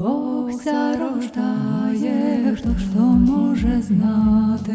Бог ся рождає, хто ж то може знати,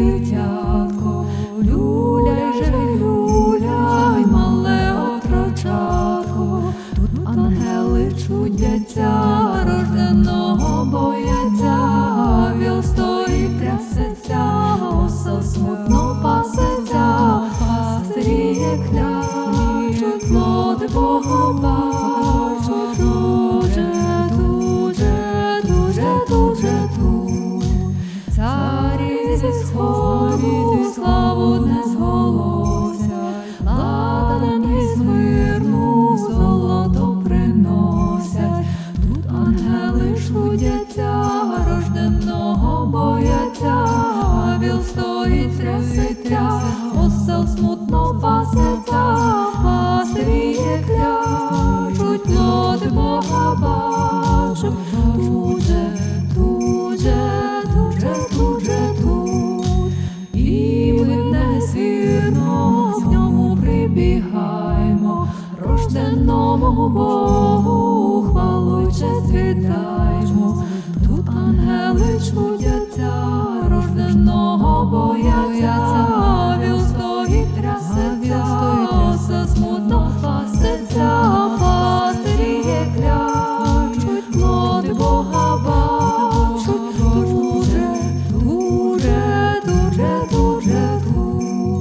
дитятко, люляй же, люляй, мале отрочатко, тут ангели чудяться, рожденого бояться, віл стоїть трясеться, оса смутно пасеться, пастріє клячуть плоди Бога. місяць сходить, славу не зголося, ладаний з мирну золото приносять, тут ангели шлудяться, рожденного бояться, а біл стоїть тряси. рожденому Богу.